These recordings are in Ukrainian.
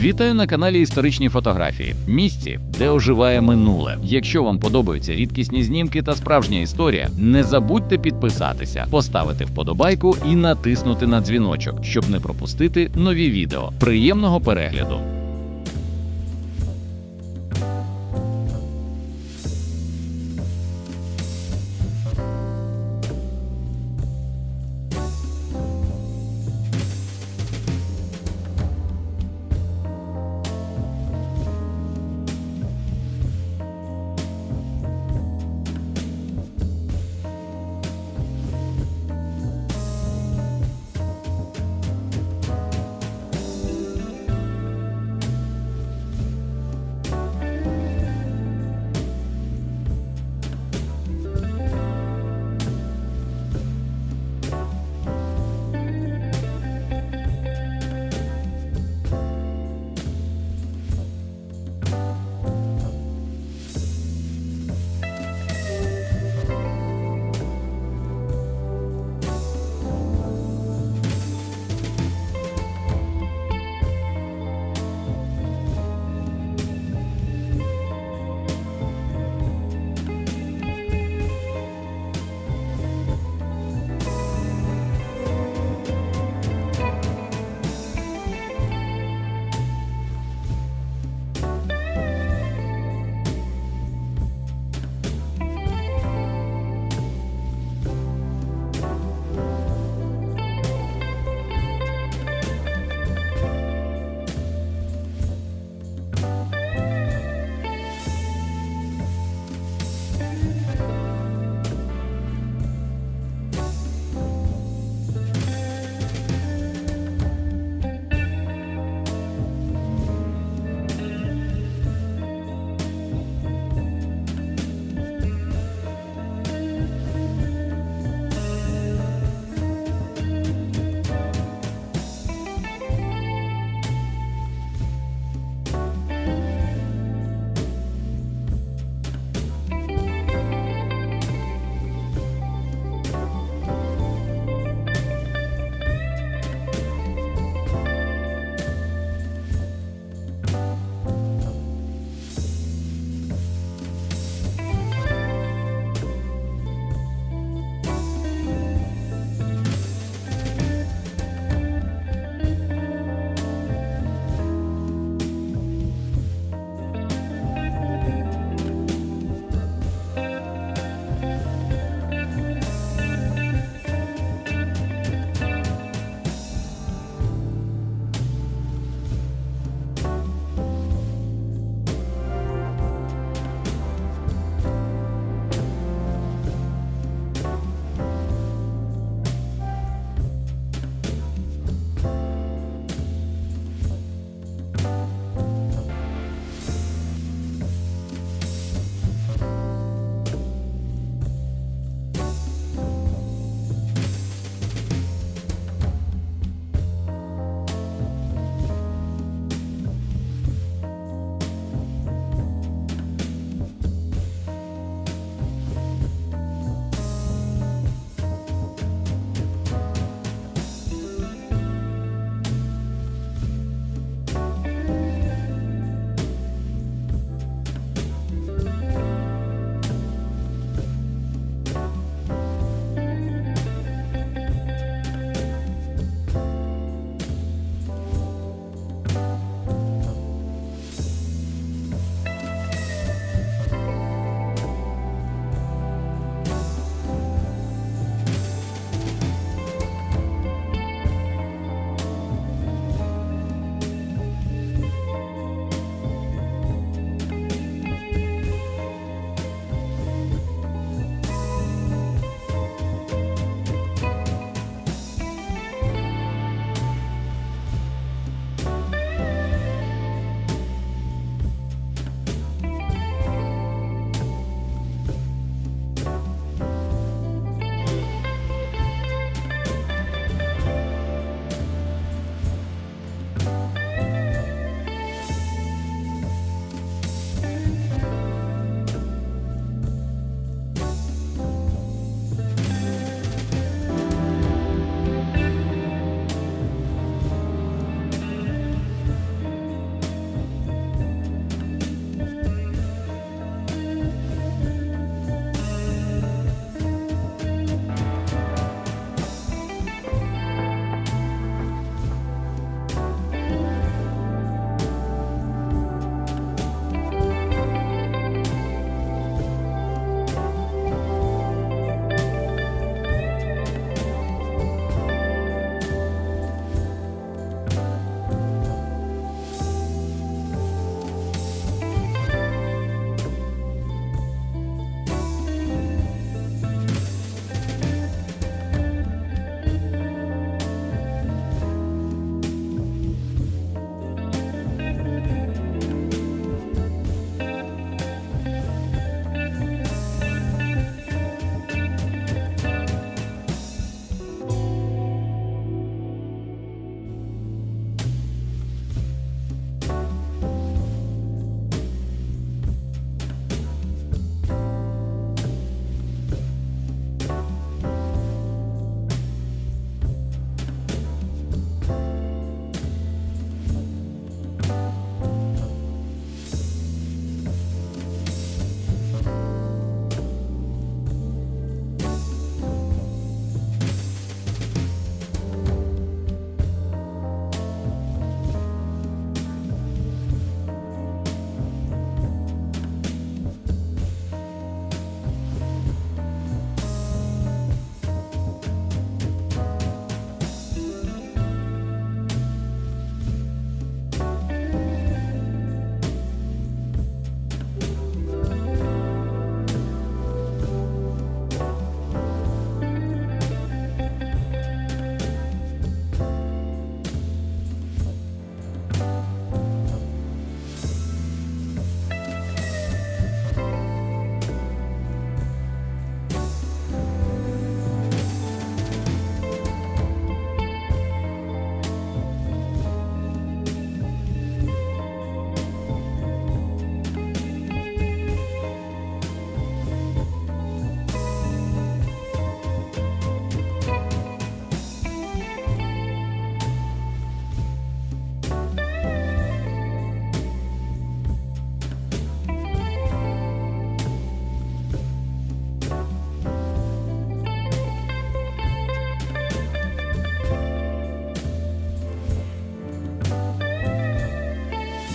Вітаю на каналі Історичні фотографії, місці, де оживає минуле. Якщо вам подобаються рідкісні знімки та справжня історія, не забудьте підписатися, поставити вподобайку і натиснути на дзвіночок, щоб не пропустити нові відео. Приємного перегляду!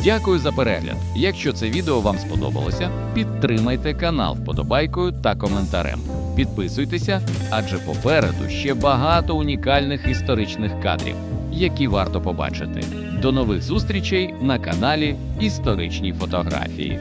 Дякую за перегляд. Якщо це відео вам сподобалося, підтримайте канал вподобайкою та коментарем. Підписуйтеся, адже попереду ще багато унікальних історичних кадрів, які варто побачити. До нових зустрічей на каналі Історичні фотографії.